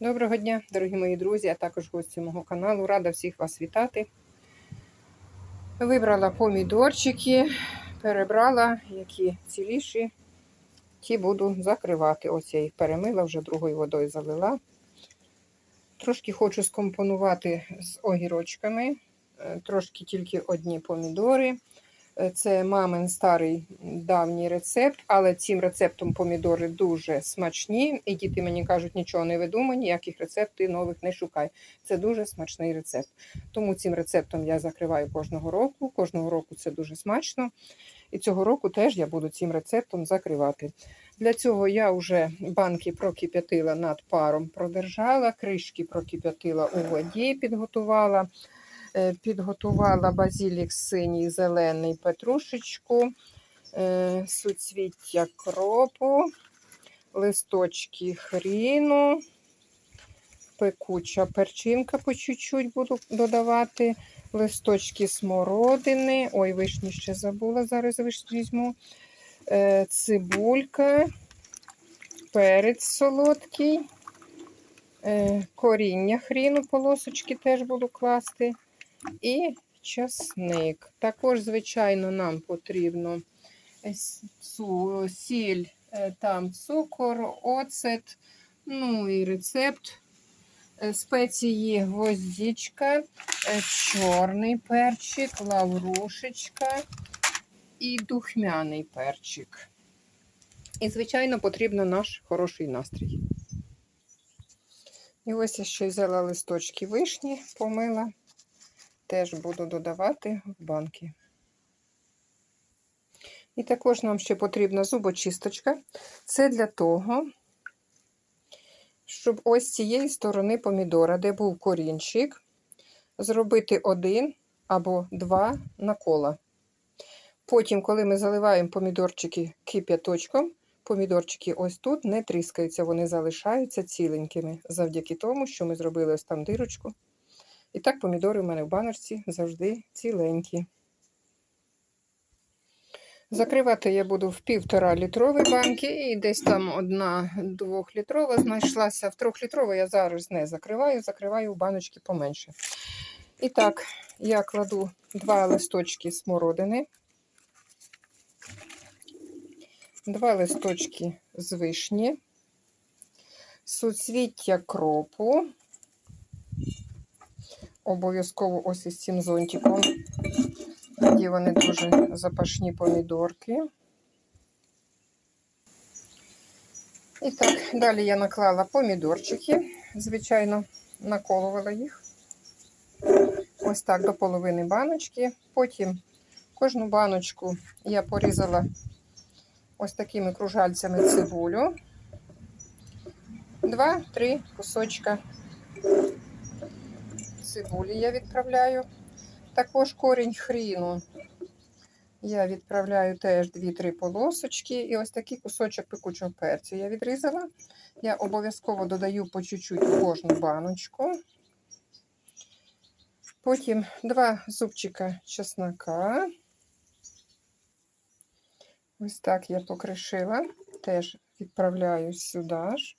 Доброго дня, дорогі мої друзі, а також гості мого каналу. Рада всіх вас вітати. Вибрала помідорчики, перебрала, які ціліші, ті буду закривати. Ось я їх перемила, вже другою водою залила. Трошки хочу скомпонувати з огірочками, Е, трошки тільки одні помідори. Е, Це мамин старий давній рецепт, але цим рецептом помідори дуже смачні. І діти мені кажуть, нічого не видумай, ніяких рецептів нових не шукай. Це дуже смачний рецепт. Тому цим рецептом я закриваю кожного року. Кожного року це дуже смачно. І цього року теж я буду цим рецептом закривати. Для цього я вже банки прокип'ятила над паром, продержала, кришки прокип'ятила у воді, підготувала. Е, Підготувала базилік синій, зелений, петрушечку, е, суцвіття кропу, листочки хріну, пекуча перчинка по чуть-чуть буду додавати, листочки смородини. Ой, вишні ще забула, зараз вишню візьму. Е, Цибулька, перець солодкий, коріння хріну, полосочки теж буду класти. І часник. Також, звичайно, нам потрібно сіль, е, там цукор, оцет, ну і рецепт. Е, Спеції гвоздічка, е, чорний перчик, лаврушечка і духмяний перчик. І, звичайно, потрібно наш хороший настрій. І ось я ще взяла листочки вишні, помила теж буду додавати в банки. І також нам ще потрібна зубочисточка. Це для того, щоб ось з цієї сторони помідора, де був корінчик, зробити один або два накола. Потім, коли ми заливаємо помідорчики кип'яточком, помідорчики ось тут не тріскаються, вони залишаються ціленькими, завдяки тому, що ми зробили ось там дирочку. І так помідори у мене в баночці завжди ціленькі. Закривати я буду в півтора літрові банки, і десь там одна двохлітрова знайшлася. В трьохлітрову я зараз не закриваю, закриваю в баночки поменше. І так, я кладу два листочки смородини, два листочки з вишні, суцвіття кропу обов'язково ось із цим зонтиком. Тоді вони дуже запашні помідорки. І так, далі я наклала помідорчики, звичайно, наколувала їх. Ось так до половини баночки. Потім кожну баночку я порізала ось такими кружальцями цибулю. Два-три кусочка цибулі я відправляю. Також корінь хріну. Я відправляю теж 2-3 полосочки. І ось такий кусочок пекучого перцю я відрізала. Я обов'язково додаю по чуть-чуть в кожну баночку. Потім два зубчика чеснока. Ось так я покришила, теж відправляю сюди ж.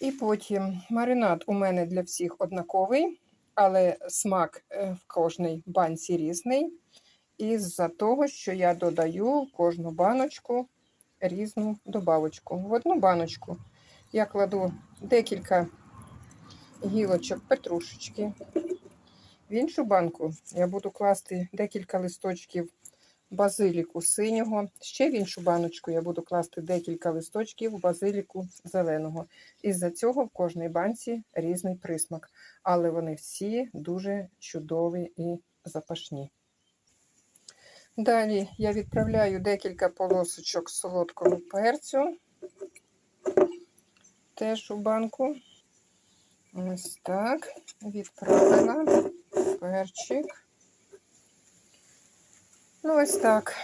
І потім маринад у мене для всіх однаковий, але смак е, в кожній банці різний. Із-за того, що я додаю в кожну баночку різну добавочку. В одну баночку я кладу декілька гілочок петрушечки. В іншу банку я буду класти декілька листочків базиліку синього. Ще в іншу баночку я буду класти декілька листочків базиліку зеленого. Із-за цього в кожній банці різний присмак, але вони всі дуже чудові і запашні. Далі я відправляю декілька полосочок солодкого перцю теж у банку. Ось так. Відправила перчик. Ну, ось так.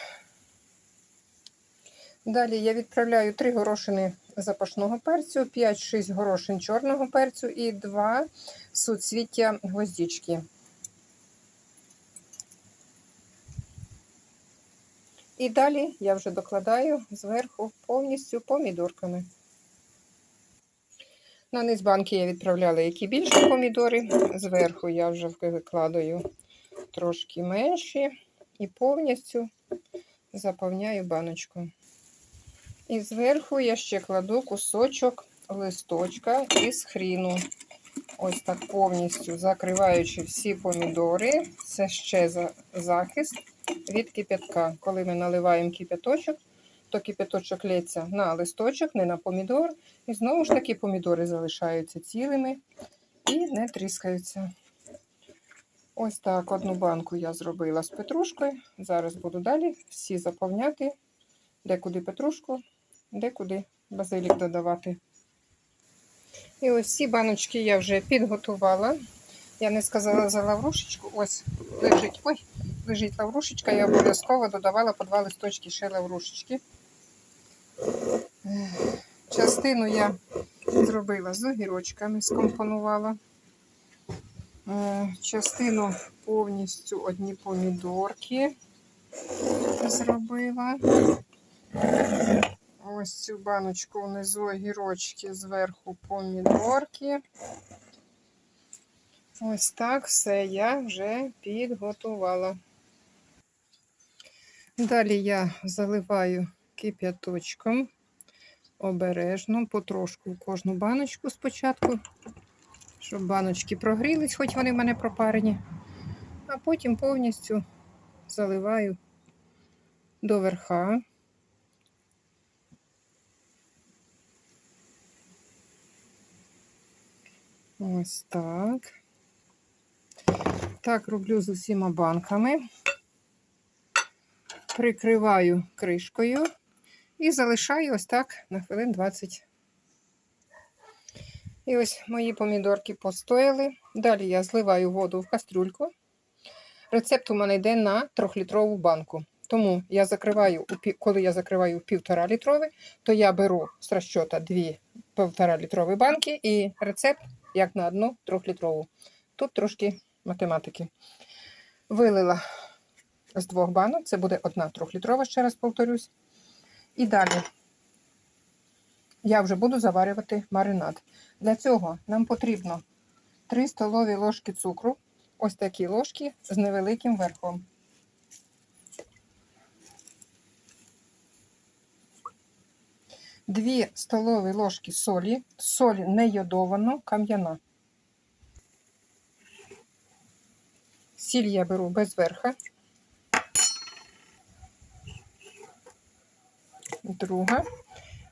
Далі я відправляю 3 горошини запашного перцю, 5-6 горошин чорного перцю і 2 суцвіття гвоздічки. І далі я вже докладаю зверху повністю помідорками. На низ банки я відправляла які більші помідори. Зверху я вже викладаю трошки менші і повністю заповняю баночку. І зверху я ще кладу кусочок листочка із хріну. Ось так повністю закриваючи всі помідори. Це ще за захист від кип'ятка. Коли ми наливаємо кип'яточок, то кип'яточок лється на листочок, не на помідор. І знову ж таки помідори залишаються цілими і не тріскаються. Ось так одну банку я зробила з петрушкою. Зараз буду далі всі заповняти, де-куди петрушку, де-куди базилік додавати. І ось ці баночки я вже підготувала. Я не сказала за лаврушечку. Ось лежить. Ой, лежить лаврушечка. Я обов'язково додавала по два листочки ще лаврушечки. Частину я зробила з огірочками, скомпонувала. Е, Частину повністю одні помідорки зробила. Ось цю баночку внизу огірочки, зверху помідорки. Ось так все я вже підготувала. Далі я заливаю кип'яточком обережно, потрошку в кожну баночку спочатку, щоб баночки прогрілись, хоч вони в мене пропарені, а потім повністю заливаю до верха. Ось так. Так роблю з усіма банками. Прикриваю кришкою і залишаю ось так на хвилин 20. І ось мої помідорки постояли. Далі я зливаю воду в кастрюльку. Рецепт у мене йде на 3-літрову банку. Тому я закриваю, коли я закриваю півтора літрове, то я беру з розчота дві півтора літрові банки і рецепт як на одну трьохлітрову. Тут трошки математики. Вилила з двох банок, це буде одна трьохлітрова, ще раз повторюсь. І далі я вже буду заварювати маринад. Для цього нам потрібно 3 столові ложки цукру, ось такі ложки з невеликим верхом. Дві столові ложки солі, солі не йодовано, кам'яна. Сіль я беру без верха. Друга.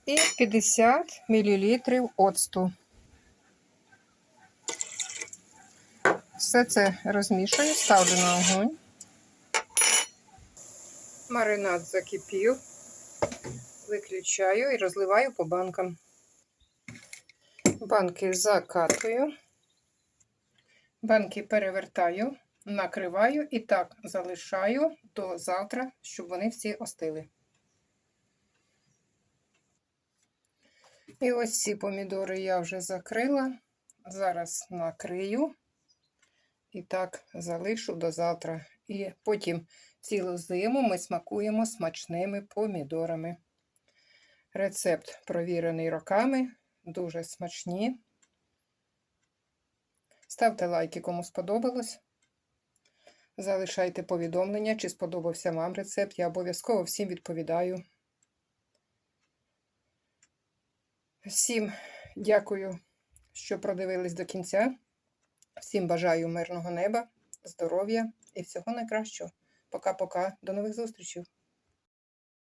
І 50 мл оцту. Все це розмішую, ставлю на огонь. Маринад закипів. Виключаю і розливаю по банкам. Банки закатую. Банки перевертаю, накриваю і так залишаю до завтра, щоб вони всі остили. І ось ці помідори я вже закрила. Зараз накрию і так залишу до завтра. І потім цілу зиму ми смакуємо смачними помідорами. Рецепт провірений роками, дуже смачні. Ставте лайки, кому сподобалось. Залишайте повідомлення, чи сподобався вам рецепт. Я обов'язково всім відповідаю. Всім дякую, що продивились до кінця. Всім бажаю мирного неба, здоров'я і всього найкращого. Пока-пока. До нових зустрічей!